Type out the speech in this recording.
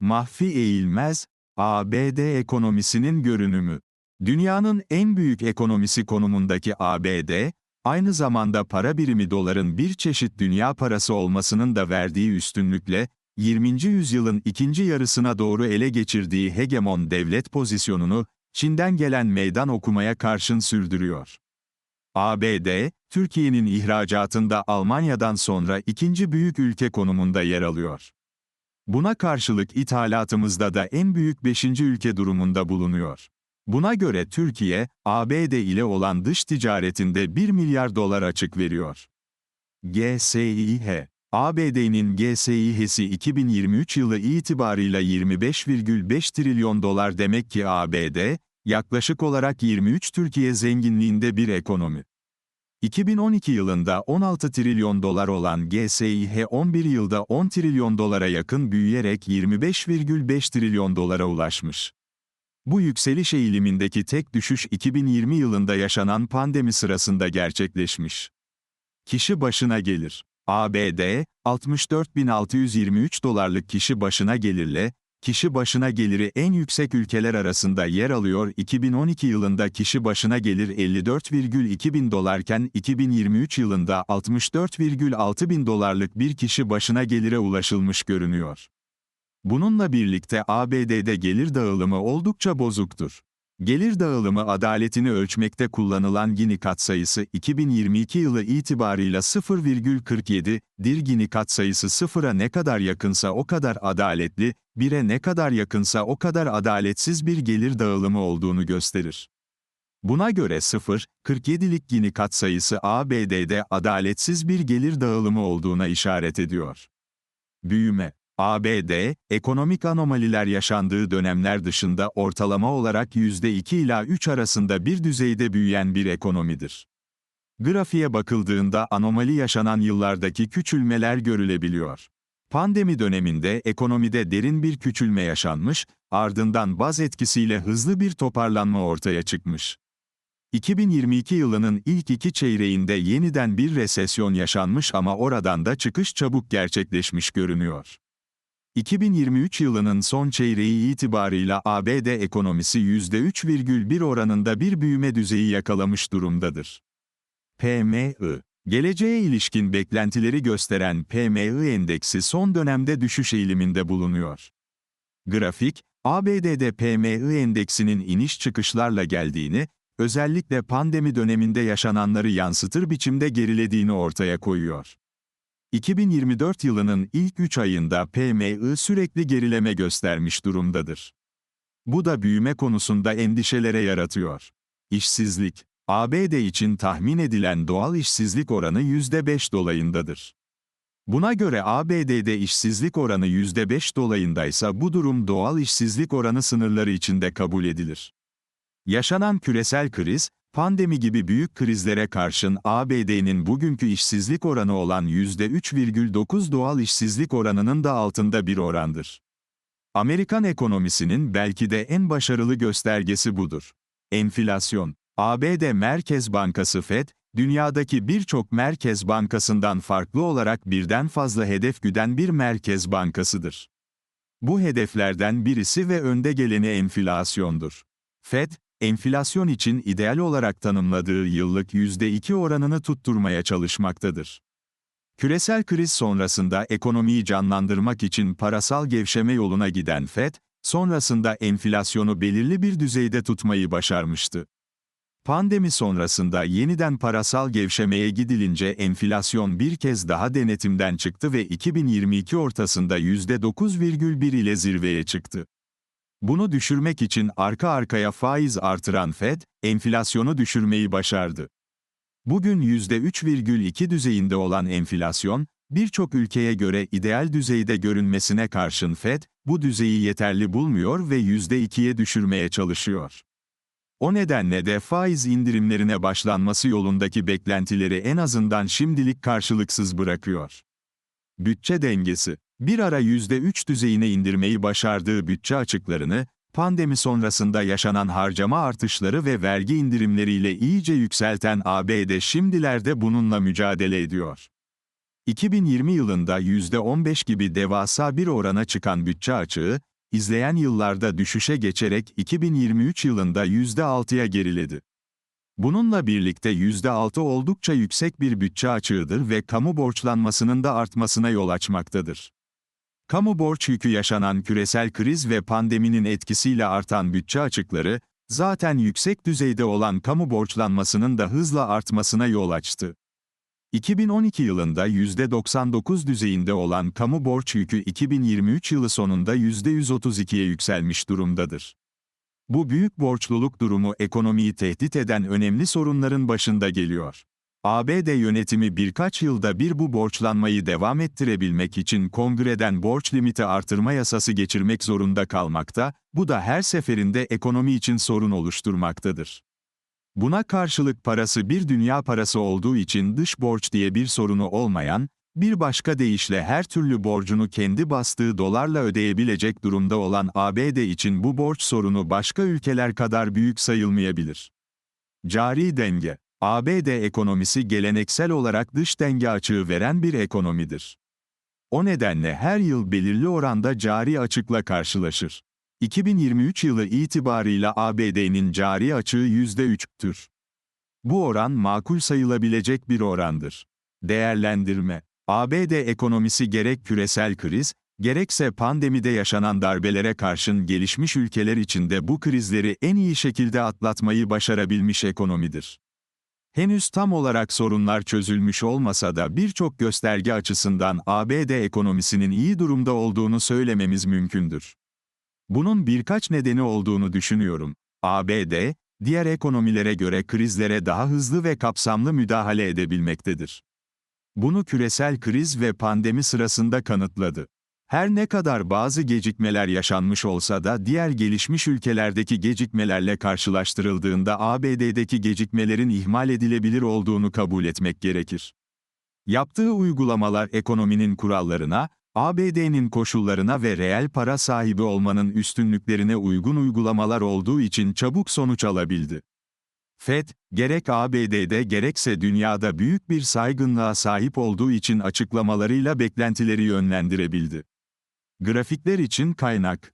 Mahfi Eğilmez, ABD ekonomisinin görünümü. Dünyanın en büyük ekonomisi konumundaki ABD, aynı zamanda para birimi doların bir çeşit dünya parası olmasının da verdiği üstünlükle, 20. yüzyılın ikinci yarısına doğru ele geçirdiği hegemon devlet pozisyonunu, Çin'den gelen meydan okumaya karşın sürdürüyor. ABD, Türkiye'nin ihracatında Almanya'dan sonra ikinci büyük ülke konumunda yer alıyor. Buna karşılık ithalatımızda da en büyük beşinci ülke durumunda bulunuyor. Buna göre Türkiye, ABD ile olan dış ticaretinde 1 milyar dolar açık veriyor. GSİH ABD'nin GSİH'si 2023 yılı itibarıyla 25,5 trilyon dolar demek ki ABD, yaklaşık olarak 23 Türkiye zenginliğinde bir ekonomi. 2012 yılında 16 trilyon dolar olan GSİH 11 yılda 10 trilyon dolara yakın büyüyerek 25,5 trilyon dolara ulaşmış. Bu yükseliş eğilimindeki tek düşüş 2020 yılında yaşanan pandemi sırasında gerçekleşmiş. Kişi başına gelir. ABD, 64.623 dolarlık kişi başına gelirle, kişi başına geliri en yüksek ülkeler arasında yer alıyor. 2012 yılında kişi başına gelir 54,2 bin dolarken 2023 yılında 64,6 bin dolarlık bir kişi başına gelire ulaşılmış görünüyor. Bununla birlikte ABD'de gelir dağılımı oldukça bozuktur. Gelir dağılımı adaletini ölçmekte kullanılan Gini katsayısı 2022 yılı itibarıyla 0,47, dir Gini katsayısı sıfıra ne kadar yakınsa o kadar adaletli, 1'e ne kadar yakınsa o kadar adaletsiz bir gelir dağılımı olduğunu gösterir. Buna göre 0, 47'lik Gini katsayısı ABD'de adaletsiz bir gelir dağılımı olduğuna işaret ediyor. Büyüme ABD, ekonomik anomaliler yaşandığı dönemler dışında ortalama olarak %2 ila 3 arasında bir düzeyde büyüyen bir ekonomidir. Grafiğe bakıldığında anomali yaşanan yıllardaki küçülmeler görülebiliyor. Pandemi döneminde ekonomide derin bir küçülme yaşanmış, ardından baz etkisiyle hızlı bir toparlanma ortaya çıkmış. 2022 yılının ilk iki çeyreğinde yeniden bir resesyon yaşanmış ama oradan da çıkış çabuk gerçekleşmiş görünüyor. 2023 yılının son çeyreği itibarıyla ABD ekonomisi %3,1 oranında bir büyüme düzeyi yakalamış durumdadır. PMI Geleceğe ilişkin beklentileri gösteren PMI endeksi son dönemde düşüş eğiliminde bulunuyor. Grafik, ABD'de PMI endeksinin iniş çıkışlarla geldiğini, özellikle pandemi döneminde yaşananları yansıtır biçimde gerilediğini ortaya koyuyor. 2024 yılının ilk 3 ayında PMI sürekli gerileme göstermiş durumdadır. Bu da büyüme konusunda endişelere yaratıyor. İşsizlik, ABD için tahmin edilen doğal işsizlik oranı %5 dolayındadır. Buna göre ABD'de işsizlik oranı %5 dolayındaysa bu durum doğal işsizlik oranı sınırları içinde kabul edilir. Yaşanan küresel kriz, Pandemi gibi büyük krizlere karşın ABD'nin bugünkü işsizlik oranı olan %3,9 doğal işsizlik oranının da altında bir orandır. Amerikan ekonomisinin belki de en başarılı göstergesi budur. Enflasyon. ABD Merkez Bankası Fed, dünyadaki birçok merkez bankasından farklı olarak birden fazla hedef güden bir merkez bankasıdır. Bu hedeflerden birisi ve önde geleni enflasyondur. Fed, enflasyon için ideal olarak tanımladığı yıllık %2 oranını tutturmaya çalışmaktadır. Küresel kriz sonrasında ekonomiyi canlandırmak için parasal gevşeme yoluna giden FED, sonrasında enflasyonu belirli bir düzeyde tutmayı başarmıştı. Pandemi sonrasında yeniden parasal gevşemeye gidilince enflasyon bir kez daha denetimden çıktı ve 2022 ortasında %9,1 ile zirveye çıktı. Bunu düşürmek için arka arkaya faiz artıran Fed, enflasyonu düşürmeyi başardı. Bugün %3,2 düzeyinde olan enflasyon, birçok ülkeye göre ideal düzeyde görünmesine karşın Fed, bu düzeyi yeterli bulmuyor ve %2'ye düşürmeye çalışıyor. O nedenle de faiz indirimlerine başlanması yolundaki beklentileri en azından şimdilik karşılıksız bırakıyor. Bütçe dengesi bir ara %3 düzeyine indirmeyi başardığı bütçe açıklarını, pandemi sonrasında yaşanan harcama artışları ve vergi indirimleriyle iyice yükselten ABD şimdilerde bununla mücadele ediyor. 2020 yılında %15 gibi devasa bir orana çıkan bütçe açığı, izleyen yıllarda düşüşe geçerek 2023 yılında %6'ya geriledi. Bununla birlikte %6 oldukça yüksek bir bütçe açığıdır ve kamu borçlanmasının da artmasına yol açmaktadır. Kamu borç yükü yaşanan küresel kriz ve pandeminin etkisiyle artan bütçe açıkları, zaten yüksek düzeyde olan kamu borçlanmasının da hızla artmasına yol açtı. 2012 yılında %99 düzeyinde olan kamu borç yükü 2023 yılı sonunda %132'ye yükselmiş durumdadır. Bu büyük borçluluk durumu ekonomiyi tehdit eden önemli sorunların başında geliyor. ABD yönetimi birkaç yılda bir bu borçlanmayı devam ettirebilmek için kongreden borç limiti artırma yasası geçirmek zorunda kalmakta, bu da her seferinde ekonomi için sorun oluşturmaktadır. Buna karşılık parası bir dünya parası olduğu için dış borç diye bir sorunu olmayan, bir başka deyişle her türlü borcunu kendi bastığı dolarla ödeyebilecek durumda olan ABD için bu borç sorunu başka ülkeler kadar büyük sayılmayabilir. Cari denge ABD ekonomisi geleneksel olarak dış denge açığı veren bir ekonomidir. O nedenle her yıl belirli oranda cari açıkla karşılaşır. 2023 yılı itibarıyla ABD'nin cari açığı %3'tür. Bu oran makul sayılabilecek bir orandır. Değerlendirme ABD ekonomisi gerek küresel kriz, gerekse pandemide yaşanan darbelere karşın gelişmiş ülkeler içinde bu krizleri en iyi şekilde atlatmayı başarabilmiş ekonomidir. Henüz tam olarak sorunlar çözülmüş olmasa da birçok gösterge açısından ABD ekonomisinin iyi durumda olduğunu söylememiz mümkündür. Bunun birkaç nedeni olduğunu düşünüyorum. ABD, diğer ekonomilere göre krizlere daha hızlı ve kapsamlı müdahale edebilmektedir. Bunu küresel kriz ve pandemi sırasında kanıtladı. Her ne kadar bazı gecikmeler yaşanmış olsa da diğer gelişmiş ülkelerdeki gecikmelerle karşılaştırıldığında ABD'deki gecikmelerin ihmal edilebilir olduğunu kabul etmek gerekir. Yaptığı uygulamalar ekonominin kurallarına, ABD'nin koşullarına ve reel para sahibi olmanın üstünlüklerine uygun uygulamalar olduğu için çabuk sonuç alabildi. FED, gerek ABD'de gerekse dünyada büyük bir saygınlığa sahip olduğu için açıklamalarıyla beklentileri yönlendirebildi. Grafikler için kaynak